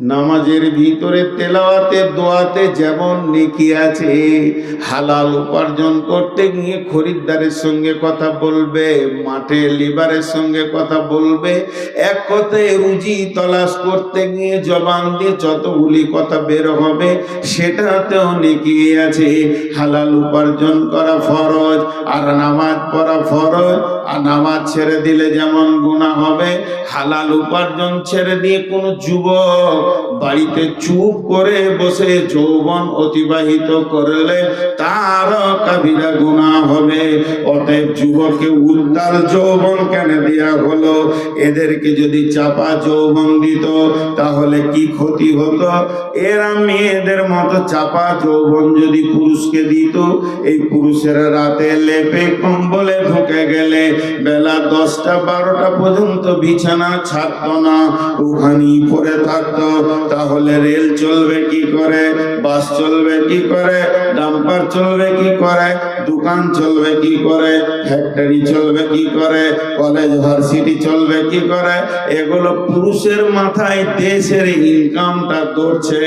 নামাজের ভিতরে তেলাওয়াতে, দোয়াতে যেমন নেকি আছে, হালাল উপার্জন করতে গিয়ে খরিদ্দারের সঙ্গে কথা বলবে, মাঠে লিবারের সঙ্গে কথা বলবে, এক কথায় রুজি তলাশ করতে গিয়ে জবান দিয়ে যতগুলি কথা বের হবে, সেটাতেও নেকি আছে। হালাল উপার্জন করা ফরজ, আর নামাজ পড়া ফরজ নামাজ ছেড়ে দিলে যেমন গুণা হবে, হালাল উপার্জন ছেড়ে দিয়ে কোনো যুবক বাড়িতে চুপ করে বসে যৌবন অতিবাহিত করলে তার কাবিরা গুণা হবে। অতএব যুবককে উত্তাল যৌবন কেন দেয়া হলো? এদেরকে যদি চাপা যৌবন দিত, তাহলে কি ক্ষতি হতো? এরা মেয়েদের মতো চাপা যৌবন যদি পুরুষকে দিত, এই পুরুষেরা রাতে লেপে কম্বলে ঢুকে গেলে বেলা দশটা, বারোটা পর্যন্ত বিছানা ছাড়তো না ওখানেই পড়ে থাকতো। তাহলে রেল চলবে কি করে? বাস চলবে কি করে? ডাম্পার চলবে কি করে? দোকান চলবে কি করে? ফ্যাক্টরি চলবে কি করে? কলেজ, ভার্সিটি চলবে কি করে? এগুলো পুরুষের মাথায় দেশের ইনকামটা ধরছে।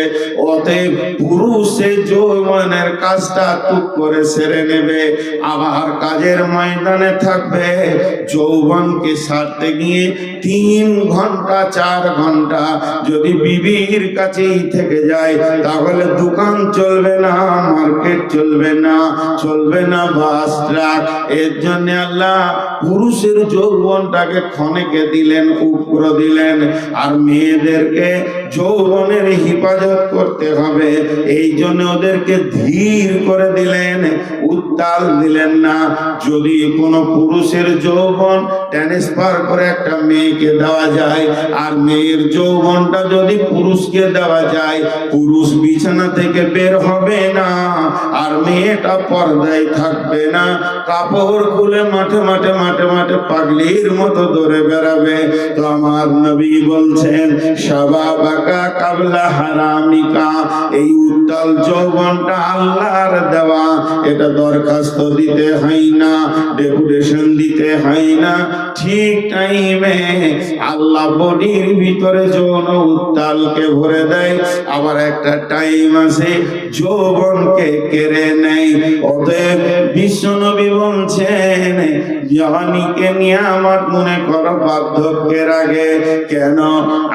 অতএব পুরুষের যৌবনের কাজটা টুক করে সেরে নেবে। আবার কাজের ময়দানে থাকবে। যৌবনকে সারতে গিয়ে তিন ঘণ্টা, চার ঘণ্টা যদি বিবির কাছেই থেকে যায়, তাহলে দোকান চলবে না, মার্কেট চলবে না চলবে না বাস, ট্রাক। এর জন্য আল্লাহ পুরুষের যৌবনটাকে ক্ষণেকে দিলেন, উগ্র দিলেন। আর মেয়েদেরকে যৌবনের হেফাজত করতে হবে। এই জন্য ওদেরকে ধীর করে দিলেন। উত্তাল দিলেন না। যদি কোনো পুরুষের যৌবন ট্রান্সফার করে একটা মেয়েকে দেওয়া যায়, আর মেয়ের যৌবনটা যদি পুরুষকে দেওয়া যায়, পুরুষ বিছানা থেকে বের হবে না, আর মেয়েটা পর্দায় থাকবে না। কাপড় খুলে মাঠে মাঠে মাঠে মাঠে পাগলির মতো ধরে বেড়াবে। তো আমার নবী বলছেন, সাবা বাকা কাবলা হারামিকা। এই উত্তাল যৌবনটা আল্লাহর দেওয়া, এটা দরখাস্ত দিতে হয় না, ডেপুটেশন দিতে হয় না। ঠিক টাইমে আল্লাহ বডির ভিতরে যৌন উত্তালকে ভরে দেয়। আবার একটা টাইম আছে যৌবনকে কেড়ে নেয়। অতএব বিশ্বনবী বলছেন জওয়ানিকে নিয়ে আমার মনে করো বার্ধক্যের আগে। কেন?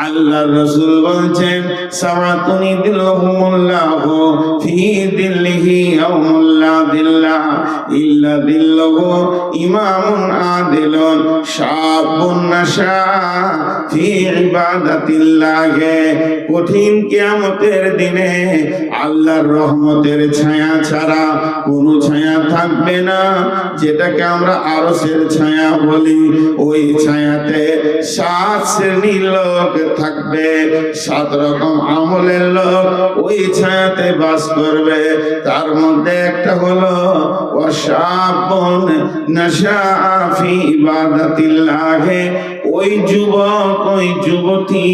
আল্লাহ রসুল বলছেন, সামাতুনি দিল্লাহুমুল্লাহ ফি দিল্লিহি আউমুল্লাহ দিল্লাহ ইল্লা দিল্লাহু ইমামুন আদিলুন শাবুন ফি ইবাদাতিল্লাহ। কঠিন কিয়ামতের দিনে আল্লাহর রহমতের ছায়া ছাড়া কোনো ছায়া থাকবে না। যেটাকে আমরা আরসের ছায়া বলি, ওই ছায়াতে সাত শ্রেণির লোক থাকবে, সাত রকম আমলের লোক ওই ছায়াতে বাস করবে। তার মধ্যে একটা হলো, ওয়াশাবুন নাশাফি ইবাদাতিল্লাহে। ওই যুবক, ওই যুবতী,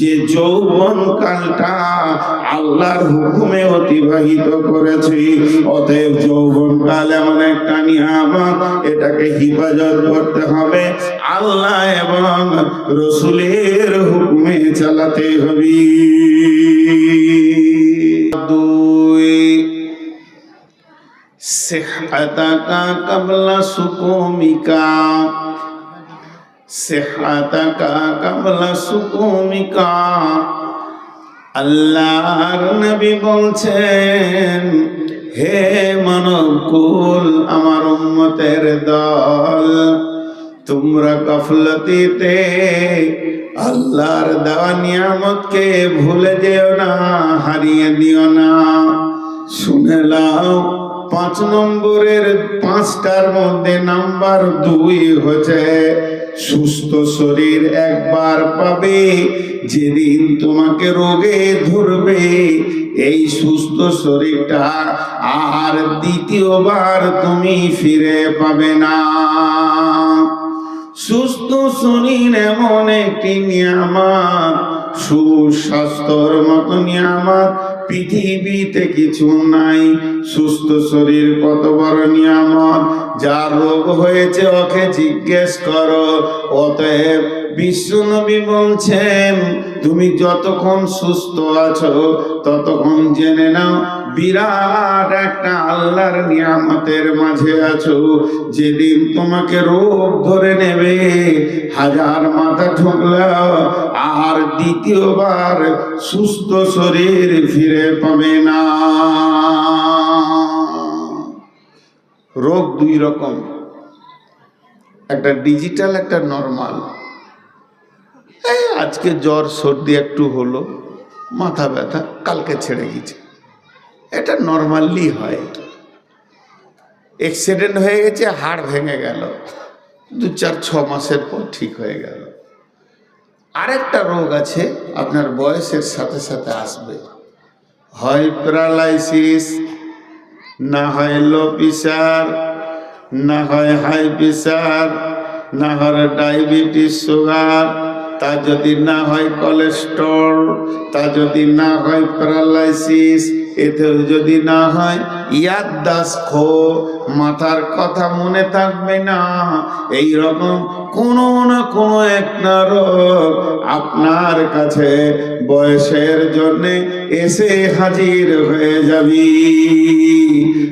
যে যৌবন কালটা আল্লাহর হুকুমে অতিবাহিত করেছে। অতএব যৌবন কাল এমন একটা নিয়ামত, এটাকে হিফাজত করতে হবে। আল্লাহ এবং রসুলের হুকুমে চালাতে হবে। দুই, সেহাতাকা সুকুমিকা। আল্লাহর নবী বলছেন, হে মানব কুল আমার উম্মতের দল, তোমরা গফলতিতে আল্লাহর দেওয়া নিয়ামতকে ভুলে যেও না, হারিয়ে দিও না। শুনে লাও পাঁচ নম্বরের পাঁচটার মধ্যে নাম্বার দুই হচ্ছে সুস্থ শরীর একবার পাবে, যেদিন তোমাকে রোগে ধরবে। এই সুস্থ শরীরটা আর দ্বিতীয়বার তুমি ফিরে পাবে না। সুস্থ শরীর এমন একটি নিয়ামত, সুস্বাস্থ্যর মতো নিয়ামত পৃথিবীতে কিছু নাই। সুস্থ শরীর কত বড় নিয়ামত? যার রোগ হয়েছে ওকে জিজ্ঞেস করো। অতএব বিশ্বনবী বলছেন, তুমি যতক্ষণ সুস্থ আছো, ততক্ষণ জেনে নাও বিরাট একটা আল্লাহর নিয়ামতের মাঝে আছো। যেদিন তোমাকে রোগ ধরে নেবে, হাজার মাথা ঠুকলাও আর দ্বিতীয়বার সুস্থ শরীর ফিরে পাবে না। রোগ দুই রকম। একটা ডিজিটাল, একটা নর্মাল। আজকে জ্বর, সর্দি একটু হলো, মাথা ব্যথা, কালকে ছেড়ে গেছে। এটা নর্মালি হয়। অ্যাক্সিডেন্ট হয়ে গেছে, হাড় ভেঙে গেল। দু চার, ছ মাসের পর ঠিক হয়ে গেল। আরেকটা রোগ আছে, আপনার বয়সের সাথে সাথে আসবে। হয় প্যারালাইসিস না হয় লো প্রেশার না হয় হাই প্রেশার না হয় ডায়াবেটিস সুগার তা যদি না হয় কোলেস্ট্রল তা যদি না হয় প্যারালাইসিস এতেও যদি না হয় ইয়াদ দাস খো, মাথার কথা মনে থাকবে না। এই রকম কোনো না কোনো একটা রোগ আপনার কাছে বয়সের জন্যে এসে হাজির হয়ে যাবি।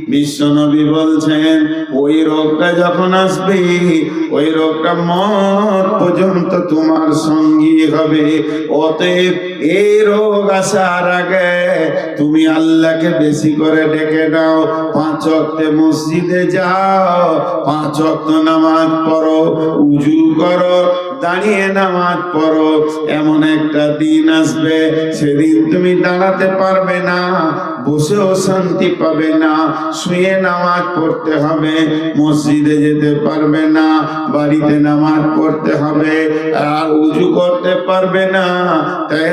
বিশ্বনবী বলছেন, ওই রোগটা যখন আসবে, ওই রোগটা মত পর্যন্ত তোমার সঙ্গী হবে। অতএব এই রোগ আসার আগে তুমি আল্লাহকে বেশি করে ডেকে নাও। পাঁচ অক্টে মসজিদে যাও, পাঁচ অক্ট নামাজ পড়ো, উজু করো, দাঁড়িয়ে নামাজ পড়ো। এমন একটা দিন আসবে, সেদিন তুমি দাঁড়াতে পারবে না। বসেও শান্তি পাবে না। শুয়ে নামাজ পড়তে হবে, মসজিদে যেতে পারবে না, বাড়িতে নামাজ পড়তে হবে, আর উজু করতে পারবে না তাই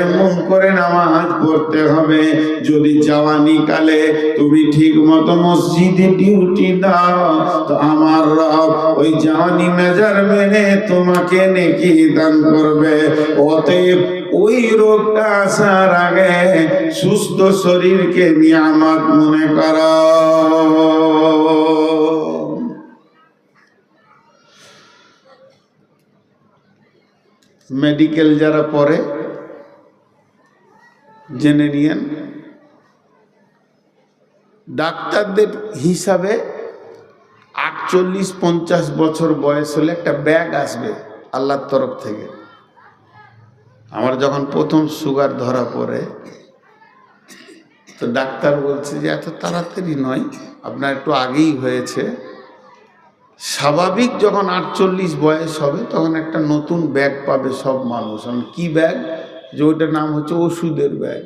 করে নামাজ পড়তে হবে। যদি জওয়ানি কালে তুমি ঠিক মতো মসজিদে ডিউটি দাও, তো আমার রব ওই জওয়ানি মেজার মেনে তোমাকে নেকি দান করবে। অতএব ওই রোগটা আসার আগে সুস্থ শরীরকে নিয়ামত মনে করো। মেডিকেল যারা পড়ে, জেনে নিয়েন, ডাক্তারদের হিসাবে আটচল্লিশ পঞ্চাশ বছর বয়স হলে একটা ব্যাগ আসবে আল্লাহর তরফ থেকে। আমার যখন প্রথম সুগার ধরা পড়ে তো ডাক্তার বলছে যে, এত তাড়াতাড়ি নয়, আপনার একটু আগেই হয়েছে। স্বাভাবিক যখন আটচল্লিশ বয়স হবে, তখন একটা নতুন ব্যাগ পাবে সব মানুষ। কি ব্যাগ? যে ওইটার নাম হচ্ছে ওষুধের ব্যাগ।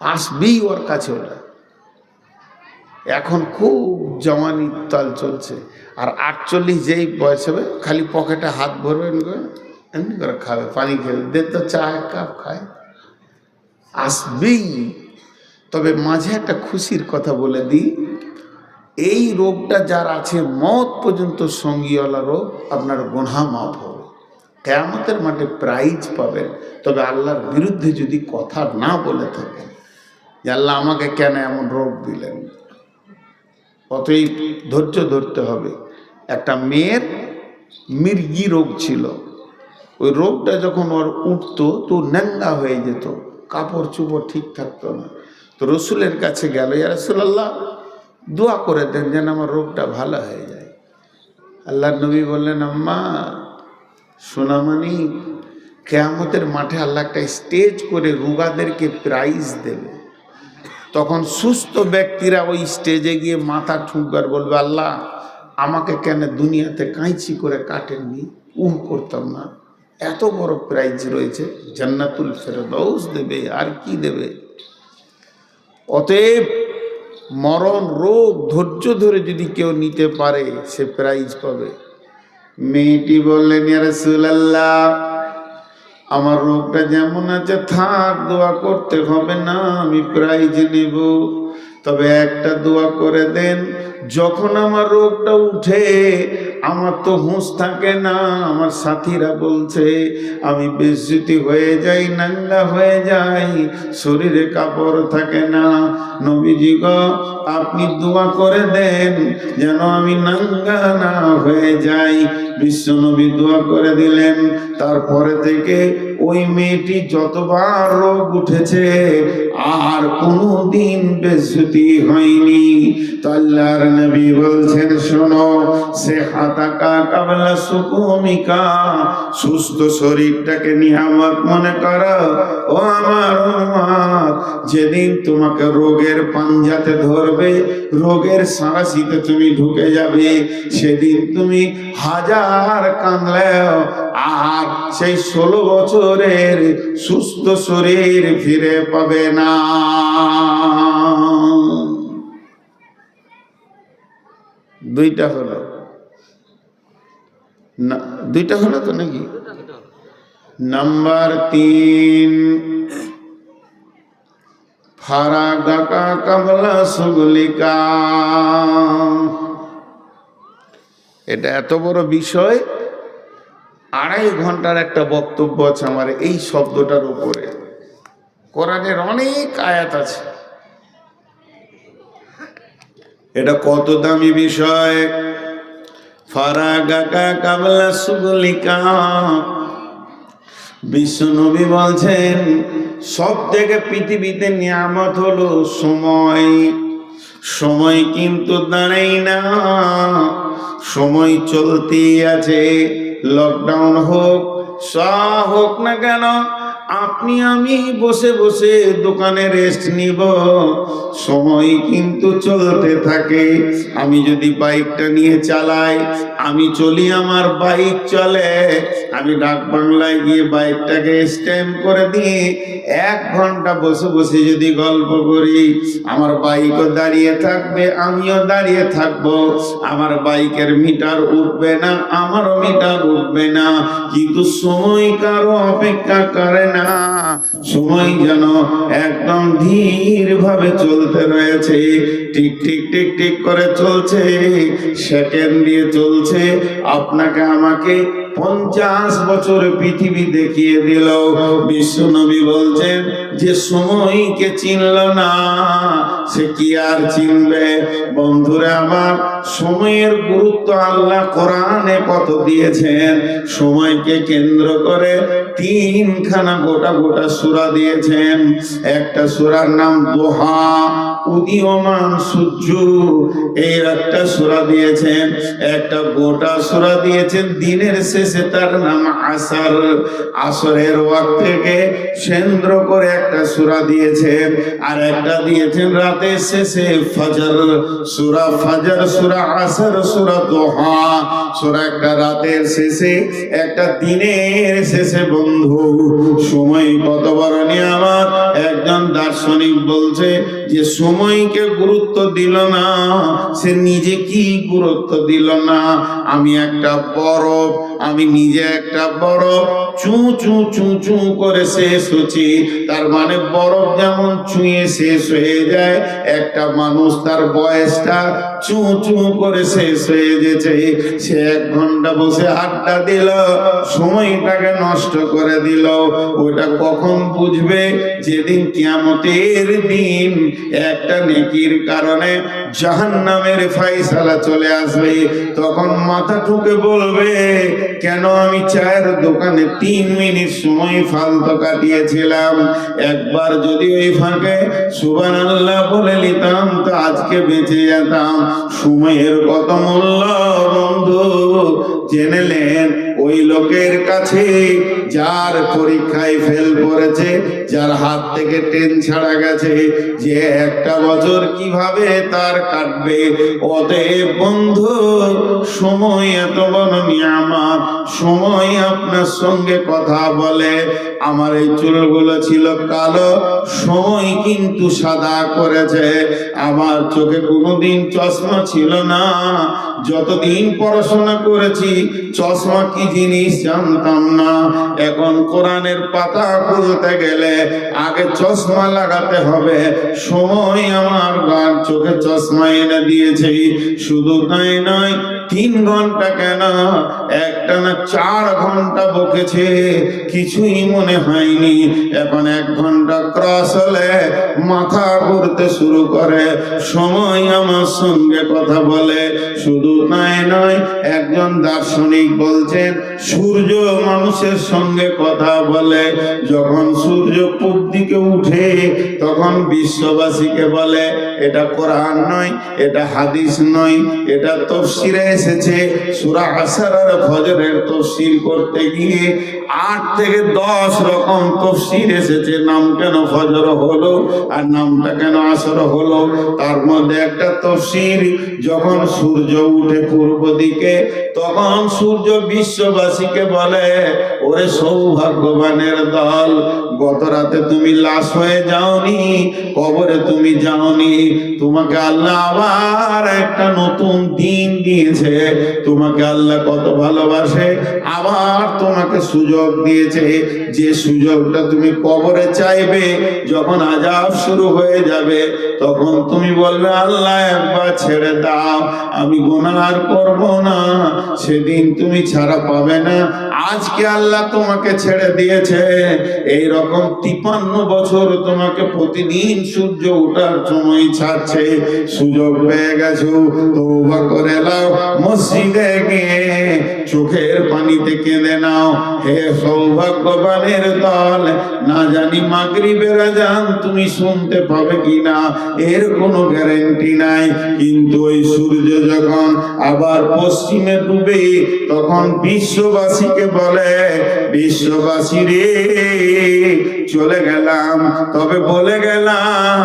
আসবেই ওর কাছে ওটা। এখন খুব জমানি তাল চলছে। আর আটচল্লিশ যেই বয়স হবে, খালি পকেটে হাত ভরবে, এমনি করে এমনি করে খাবে, পানি খেবে দে তো চা, এক কাপ খায়। আসবেই। তবে মাঝে একটা খুশির কথা বলে দিই। এই রোগটা যার আছে, মত পর্যন্ত সঙ্গীওয়ালা রোগ, আপনার গোনা মাফ হবে। কেয়ামতের মাঠে প্রাইজ পাবেন। তবে আল্লাহর বিরুদ্ধে যদি কথা না বলে থাকেন, যে আল্লাহ আমাকে কেন এমন রোগ দিলেন? অতই ধৈর্য ধরতে হবে। একটা মেয়ের মির্গি রোগ ছিল। ওই রোগটা যখন ওর উঠতো, তো ন্যাঙ্গা হয়ে যেত। কাপড় চুপড় ঠিক থাকতো না। তো রসুলের কাছে গেল, ইয়া রসুলাল্লাহ, দোয়া করে দেন যেন আমার রোগটা ভালো হয়ে যায়। আল্লাহ নবী বললেন, আম্মা সোনামানি কেয়ামতের মাঠে আল্লাহ একটা স্টেজ করে রুগাদেরকে প্রাইজ দেবে। তখন সুস্থ ব্যক্তিরা ওই স্টেজে গিয়ে মাথা ঠুকবার বলবে, আল্লাহ, আমাকে কেন দুনিয়াতে কাঁচি করে কাটেননি? উহ, করতাম না। এত বড় প্রাইজ রয়েছে, জান্নাতুল ফেরদৌস দেবে, আর কি দেবে? অতএব মরণ, রোগ, ধৈর্য ধরে যদি কেউ নিতে পারে, সে প্রাইজ পাবে। মেয়েটি বললেন আমার রোগটা যেমন আছে, থাক, দোয়া করতে হবে না, আমি প্রাইজ নেব। তবে একটা দোয়া করে দেন, যখন আমার রোগটা উঠে, আমার তো হুঁশ থাকে না, আমার সাথীরা বলছে, আমি বেজ্জুতি হয়ে যাই, নাঙ্গা হয়ে যাই, শরীরে কাপড় থাকে না। নবীজি গো, আপনি দোয়া করে দেন, যেন আমি নাঙ্গা না হয়ে যাই। বিশ্ব নবী দোয়া করে দিলেন, তারপরে থেকে ওই মেয়েটি যতবার রোগ উঠেছে, আর কোনো দিন বেজ্জুতি হয়নি। তাল্লার নবী বলছেন, শোনো, সে হাতাকা কাবলা সুকুমিকা, সুস্থ শরীরটাকে নিয়ামত মনে করো। ও আমার যেদিন তোমাকে রোগের পাঞ্জাতে ধরবে, রোগের সাঁড়াশিতে তুমি ঢুকে যাবে, সেদিন তুমি হাজার কাঁদলেও আর সেই ষোলো বছরের সুস্থ শরীর ফিরে পাবে না। দুইটা হলো। না, দুইটা হলো তো নাকি? নাম্বার তিন, ফারাগাকা কাবলা সুগলিকা। এটা এত বড় বিষয় আড়াই ঘণ্টার একটা বক্তব্য আছে আমার এই শব্দটার উপরে। কোরআনের অনেক আয়াত আছে। এটা কত দামি বিষয়? ফারাগাকা কাবলা সুগলিকা। বিশ্বনবী বলছেন, সব থেকে পৃথিবীতে নিয়ামত হলো সময়। সময় কিন্তু দাঁড়াই না। সময় চলতেই আছে। লকডাউন হোক সা হোক না কেন আপনি আমি বসে বসে দোকানে রেস্ট নিব। সময় কিন্তু চলতে থাকে। আমি যদি বাইকটা নিয়ে চালাই, আমি চলি আমার বাইক চলে। আমি ডাক বাংলায় গিয়ে বাইকটাকে স্ট্যাম্প করে দিয়ে এক ঘণ্টা বসে বসে যদি গল্প করি, আমার বাইকও দাঁড়িয়ে থাকবে, আমিও দাঁড়িয়ে থাকব। আমার বাইকের মিটার উঠবে না, আমারও মিটার উঠবে না। কিন্তু সময় কারও অপেক্ষা করে না। সময় যেন একদম ধীর ভাবে চলতে রয়েছে। টিক টিক টিক টিক করে চলছে। সেকেন্ড দিয়ে চলছে। আপনাকে আমাকে পঞ্চাশ বছর পৃথিবী দেখিয়ে দিল। বিশ্ব নবী বলছেন, যে সময়কে চিনল না, সে কি আর চিনবে? বন্ধুরা আমার, সময়ের গুরুত্ব আল্লাহ কোরআনে কত দিয়েছেন? সময়কে কেন্দ্র করে তিনখানা গোটা গোটা সুরা দিয়েছেন। একটা সুরার নাম দোহা। উদীয়মান সূর্য এই একটা সুরা দিয়েছেন। একটা গোটা সুরা দিয়েছেন। দিনের শেষে তার নাম আসার। আসরের ওয়াক থেকে সেন্দ্র করে একটা সুরা দিয়েছেন আর একটা দিয়েছেন রাতের শেষে ফজর। সুরা ফজর, সুরা আসর, সুরা দোহা। সুরা একটা রাতের শেষে, একটা দিনের শেষে বন্ধু, সময় কত বড় নিয়ামত একজন দার্শনিক বলছে যে সময়কে গুরুত্ব দিল না, সে নিজে কি গুরুত্ব দিল না? আমি একটা বরফ আমি নিজে একটা বরফ চু চু চু চু করে শেষ হচ্ছি। তার মানে বরফ যেমন চুঁয়ে শেষ হয়ে যায়, একটা মানুষ তার বয়সটা চু চু করে শেষ হয়ে গেছে। সে এক ঘণ্টা বসে আড্ডা দিল, সময়টাকে নষ্ট করে দিল। ওটা কখন বুঝবে? যেদিন কেমতের দিন। একটা নেকির কারণে জাহান্নামের ফাইসালা চলে আসবে। তখন মাথা ঠুকে বলবে, কেন আমি চায়ের দোকানে তিন মিনিট সময় ফালতু কাটিয়েছিলাম? একবার যদি ওই ফাঁকে সুবান আল্লাহ বলে নিতাম তো আজকে বেঁচে যেতাম। সময়ের কত মূল্য বন্ধু জেনেলেন ওই লোকের কাছে যার পরীক্ষায় ফেল করেছে যার হাত থেকে ট্রেন ছাড়া গেছে, যে একটা বছর কীভাবে তার কাটবে, অতএব বন্ধু, সময় এত বড় নিয়ামত সময় আপনার সঙ্গে কথা বলে, আমার এই চুলগুলো ছিল কালো, সময় কিন্তু সাদা করেছে। আমার চোখে কোনোদিন চশমা ছিল না। যতদিন পড়াশোনা করেছি, চশমা কি জিনিস জানতাম না। এখন কোরআনের পাতা খুলতে গেলে আগে চশমা লাগাতে হবে। সময় আমার গান চোখে চশমা এনে দিয়েছে। শুধু তাই নয়, তিন ঘণ্টা কেন? একটা না চার ঘণ্টা বকেছে, কিছুই মনে হয়নি। এখন এক ঘণ্টা ক্রস হলে মাথা ঘুরতে শুরু করে। সময় আমার সঙ্গে কথা বলে। শুধু তাই নয়, একজন দার্শনিক বলছেন, সূর্য মানুষের সঙ্গে কথা বলে। যখন সূর্য পূব দিকে উঠে, তখন বিশ্ববাসীকে বলে, এটা কোরআন নয়, এটা হাদিস নয়, এটা তফসিরে এসেছে। সুরা আসারার ফজরের তফসির করতে গিয়ে আট থেকে দশ রকম তফসির এসেছে। নাম কেন ফজর হলো আর নামটা কেন আসর হলো? তার মধ্যে একটা তফসির যখন সূর্য উঠে পূর্ব দিকে, তখন সূর্য বিশ্ববাসীকে বলে, ওরে সৌভাগ্যবানের দল, গত রাতে তুমি লাশ হয়ে যাওনি, কবরে তুমি যাওনি, তোমাকে আল্লাহ আবার একটা নতুন দিন দিয়েছে, তোমাকে আল্লাহ কত ভালোবাসে? আবার তোমাকে সুযোগ দিয়েছে। যে সুযোগটা তুমি কবরে চাইবে, যখন আজাব শুরু হয়ে যাবে, তখন তুমি বলবে, আল্লাহ, একবার ছেড়ে দাও। আমি গুনার করব না। সেদিন তুমি ছাড়া পাবে না। আজকে আল্লাহ তোমাকে ছেড়ে দিয়েছে। এই রকম তিপান্ন বছর তোমাকে প্রতিদিন সূর্য ওঠার সময় ছাড়ছে। সুযোগ পেয়ে গেছো। তৌবা করে নাও। মসজিদে গিয়ে চোখের পানিতে কেঁদে নাও। হে সৌভাগ্যবানের দল, না জানি মাগরিবের যান তুমি শুনতে পাবে কিনা, এর কোনো গ্যারেন্টি নাই। কিন্তু ওই সূর্য যখন আবার পশ্চিমে ডুবে, তখন বিশ্ববাসীকে বলে, বিশ্ববাসী রে, চলে গেলাম। তবে বলে গেলাম,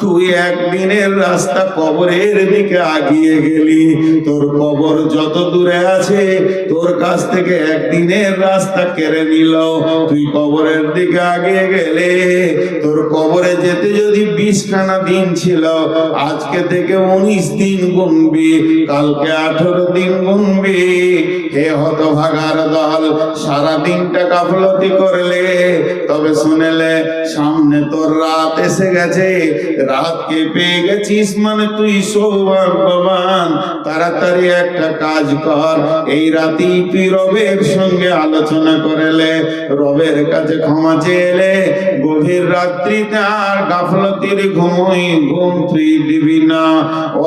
তুই একদিনের রাস্তা কবরের দিকে আগিয়ে গেলি। তোর কবর যত দূরে আছে, তোর কাছ থেকে একদিনের রাস্তা কেড়ে নিল। তুই কবরের দিকে আগিয়ে গেলে, তোর কবরে যেতে যদি বিশখানা দিন ছিল, আজকে থেকে উনিশ দিন গুনবি, কালকে আঠারো দিন গুনবি। হে দল গাফলতি করলে, তবে শুনেলে সামনে তোর রাত এসে গেছে রাতকে পেয়ে গেছিস মানে তুই সৌভাগ্যবান। তাড়াতাড়ি একটা কাজ কর, এই রাতেই তুই রবের সঙ্গে আলোচনা করেলে, রবের কাছে ক্ষমা চেয়েলে, গভীর রাত্রিতে আর গাফলতির ঘুমোই ঘুম তুই দিবি না।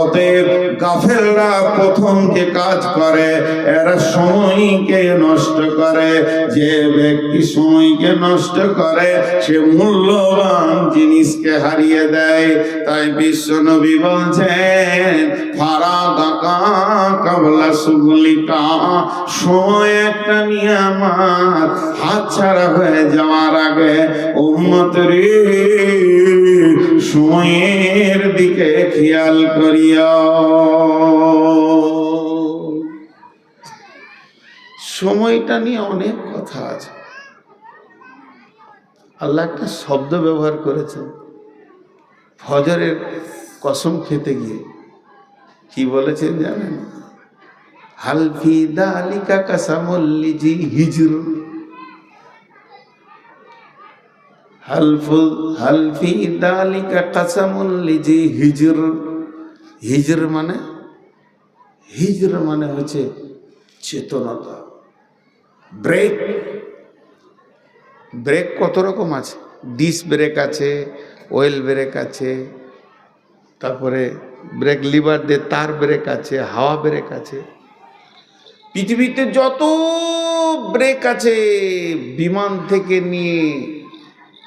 অতএব গাফেলরা প্রথম যে কাজ করে, এরা সময়কে নষ্ট করে। যে ব্যক্তি সময়কে নষ্ট করে, সে মূল্যবান জিনিসকে হারিয়ে দেয়। তাই বিশ্ব নবী বলছেন কাবলা সময় একটা হাত ছাড়া হয়ে যাওয়ার আগে রে সময়ের দিকে খেয়াল করিয়া। সময়টা নিয়ে অনেক কথা আছে। আল্লাহ একটা শব্দ ব্যবহার করেছেন, ফজরের কসম খেতে গিয়ে। কি বলেছেন জানেন? হালফি দালিকা কাসামল্লিজি হিজর। হালফুল হালফি দালিকা কাসামল্লিজি হিজর। হিজর মানে? হিজর মানে হচ্ছে চেতনতা। ব্রেক। ব্রেক কত রকম আছে? ডিস ব্রেক আছে অয়েল ব্রেক আছে তারপরে ব্রেক লিভার দিয়ে তার ব্রেক আছে, হাওয়া ব্রেক আছে। পৃথিবীতে যত ব্রেক আছে, বিমান থেকে নিয়ে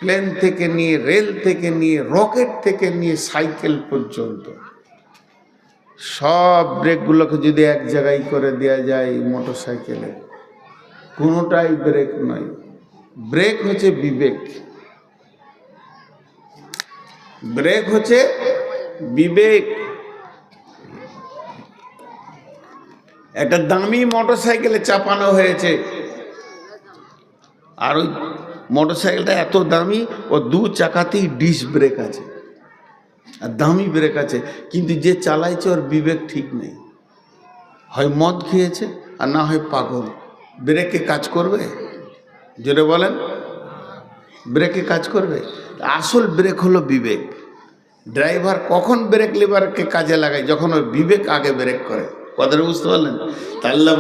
প্লেন থেকে নিয়ে রেল থেকে নিয়ে রকেট থেকে নিয়ে সাইকেল পর্যন্ত। সব ব্রেকগুলোকে যদি এক জায়গায় করে দেওয়া যায় মোটর সাইকেলে কোনোটাই ব্রেক নয়। ব্রেক হচ্ছে বিবেক। ব্রেক হচ্ছে বিবেক। একটা দামি মোটর সাইকেলে চাপানো হয়েছে। আর ওই মোটর সাইকেলটা এত দামি, ও দু চাকাতেই ডিস ব্রেক আছে। আর দামি ব্রেক আছে, কিন্তু যে চালাইছে ওর বিবেক ঠিক নেই। হয় মদ খেয়েছে, আর না হয় পাগল। ব্রেকে কাজ করবে? জোরে বলেন। ব্রেকে কাজ করবে? আসল ব্রেক হলো বিবেক। ড্রাইভার কখন ব্রেক লিভারকে কাজে লাগায়? যখন ওই বিবেক আগে ব্রেক করে। কথাটা বুঝতে পারলেন? তাল্লা